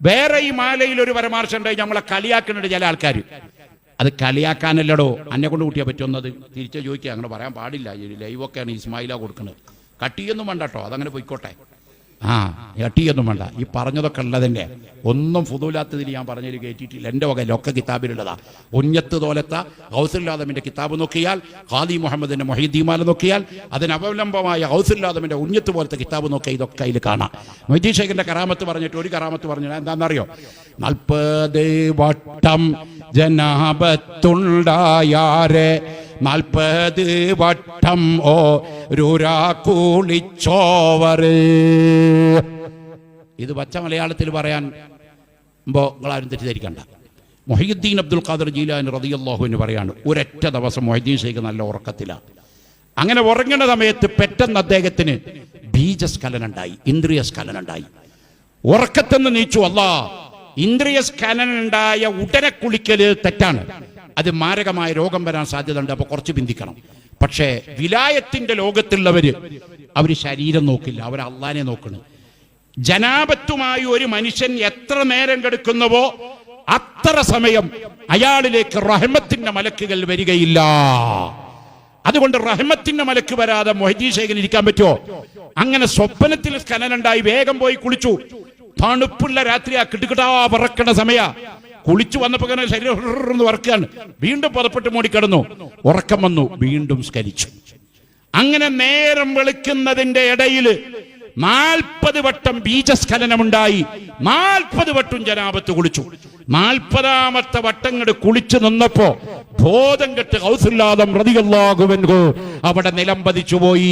വേറെ ഈ മാലയിൽ ഒരു പരമാർശം ഉണ്ടായി നമ്മളെ കളിയാക്കുന്നുണ്ട് ചില ആൾക്കാർ അത് കളിയാക്കാനല്ലടോ അന്നെ കൊണ്ട് കൂട്ടിയാൽ പറ്റുന്നത്? തിരിച്ചു ചോദിക്കുക അങ്ങനെ പറയാൻ പാടില്ല. ഈ ലൈവൊക്കെയാണ് ഇസ്മായില കൊടുക്കുന്നത് കട്ടിയൊന്നും വേണ്ട കേട്ടോ അതങ്ങനെ പോയിക്കോട്ടെ. ആ എട്ടിയൊന്നും വേണ്ട. ഈ പറഞ്ഞതൊക്കെ ഉള്ളതിന്റെ ഒന്നും ഫുതൂലാത്തതിൽ ഞാൻ പറഞ്ഞതിൽ കയറ്റിയിട്ടില്ല. എന്റെ വകയിലൊക്കെ കിതാബിലുള്ളതാ. ഉഞ്ഞത്ത് തോലത്ത ഹൗസുല്ലാദമിന്റെ കിതാബ് നോക്കിയാൽ ഖാദി മുഹമ്മദിന്റെ മൊഹീദ്ദീമാല നോക്കിയാൽ അതിനവലംബമായ ഹൗസുല്ലാദമിന്റെ ഉഞ്ഞത്ത് പോലത്തെ കിതാബ് നോക്കിയാൽ ഇതൊക്കെ അതിൽ കാണാം. മൊയ്തീ ഷേഖിന്റെ കറാമത്ത് പറഞ്ഞിട്ട് ഒരു കറാമത്ത് പറഞ്ഞു എന്താണെന്നറിയോ? നാൽപ്പത് വട്ടം ജനാപത്തുണ്ടായാരെ നാൽപ്പത് വട്ടം ഓ രുരാ കൂളിച്ചോവറ്. ഇത് പച്ച മലയാളത്തിൽ പറയാൻ നിങ്ങളാരും തെറ്റിദ്ധരിക്കണ്ട. മൊഹീദ്ദീൻ അബ്ദുൽ ഖാദർ ജീലാൻ റതിയല്ലാഹുവിന് പറയാണ് ഒരൊറ്റ ദിവസം മൊഹീദ്ദീൻ ഷെയ്ഖ് നല്ല ഉറക്കത്തിലാണ് അങ്ങനെ ഉറങ്ങുന്ന സമയത്ത് പെട്ടെന്ന് അദ്ദേഹത്തിന് ബീജസ്ഖലനം ഉണ്ടായി ഇന്ദ്രിയ സ്ഖലനം ഉണ്ടായി ഉറക്കത്തെന്ന് നീച്ചു അല്ല ഇന്ദ്രിയ സ്ഖലനം ഉണ്ടായ ഉടനെ കുളിക്കൽ തെറ്റാണ്. അത് മാരകമായ രോഗം വരാൻ സാധ്യത ഉണ്ട് അപ്പോൾ കുറച്ച് ബിന്ദിക്കണം പക്ഷേ വിലായത്തിന്റെ ലോകത്തുള്ളവര് അവർ ശരീരം നോക്കില്ല അവർ അള്ളാനെ നോക്കണം. ജനാപത്തുമായി ഒരു മനുഷ്യൻ എത്ര നേരം കെടുക്കുന്നുവോ അത്ര സമയം അയാളിലേക്ക് റഹ്മത്തിന്റെ മലക്കുകൾ വരികയില്ല. അതുകൊണ്ട് റഹ്മത്തിന്റെ മലക്ക് വരാതെ മൊഹജി ശേഖരൻ ഇരിക്കാൻ പറ്റുമോ? അങ്ങനെ സ്വപ്നത്തിൽ സ്കനനുണ്ടായി വേഗം പോയി കുളിച്ചു. തണുപ്പുള്ള രാത്രി ആ കിട്ടുകിട്ടാ പറക്കണ സമയ. കുളിച്ചു വന്നപ്പോ ഇങ്ങനെ ശരീരം ഹൃന്ന് വറക്കുകയാണ്. വീണ്ടും പുറപ്പെട്ട് മൂടിക്കിടന്നു ഉറക്കം വന്നു. വീണ്ടും സ്കരിച്ചു. അങ്ങനെ നേരം വെളുക്കുന്നതിന്റെ ഇടയിൽ നാൽപ്പത് വട്ടം ബീജസ്ഖലനമുണ്ടായി. നാൽപ്പത് വട്ടം ജനാപത്ത് കുളിച്ചു. നാൽപ്പതാമത്തെ വട്ടം കണ്ട് കുളിച്ചു നിന്നപ്പോ ബോധം കെട്ട് ഹൗസില്ലാതം പ്രതികല്ലാകുവൻകോ അവിടെ നിലംപതിച്ചു പോയി.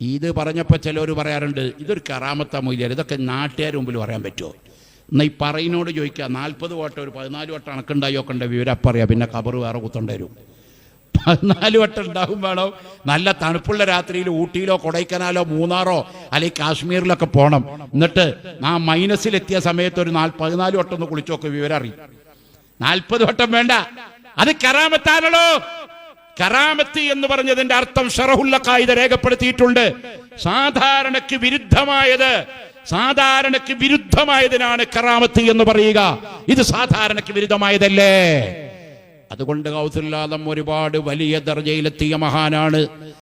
ഇത് പറഞ്ഞപ്പോ ചിലർ പറയാറുണ്ട് ഇതൊരു കറാമത്ത മൊയ്ലിയാണ് ഇതൊക്കെ നാട്ടുകാർ മുമ്പിൽ പറയാൻ പറ്റുമോ എന്നാ ഈ പറയുന്നോട് ചോദിക്കുക നാൽപ്പത് വട്ടം ഒരു പതിനാല് വട്ടം അണക്കുണ്ടായോ കണ്ട വിവരം? പറയാം പിന്നെ കബർ വേറെ കുത്തേണ്ടി വരും. പതിനാല് വട്ടം ഉണ്ടാകും വേണം. നല്ല തണുപ്പുള്ള രാത്രിയിൽ ഊട്ടിയിലോ കൊടൈക്കനാലോ മൂന്നാറോ അല്ലെങ്കിൽ കാശ്മീരിലൊക്കെ പോകണം എന്നിട്ട് ആ മൈനസിലെത്തിയ സമയത്ത് ഒരു നാല് പതിനാല് വട്ടം ഒന്ന് കുളിച്ചോക്ക് വിവരം അറിയും. നാൽപ്പത് വട്ടം വേണ്ട. അത് കറാമത്താണല്ലോ കറാമത്ത് എന്ന് പറഞ്ഞതിന്റെ അർത്ഥം ഷറഹുല്ല കായിക രേഖപ്പെടുത്തിയിട്ടുണ്ട്. സാധാരണക്ക് വിരുദ്ധമായത് സാധാരണക്ക് വിരുദ്ധമായതിനാണ് കറാമത്ത് എന്ന് പറയുക. ഇത് സാധാരണക്ക് വിരുദ്ധമായതല്ലേ? അതുകൊണ്ട് കൗസുല്ലാദം ഒരുപാട് വലിയ ദർജയിലെത്തിയ മഹാനാണ്.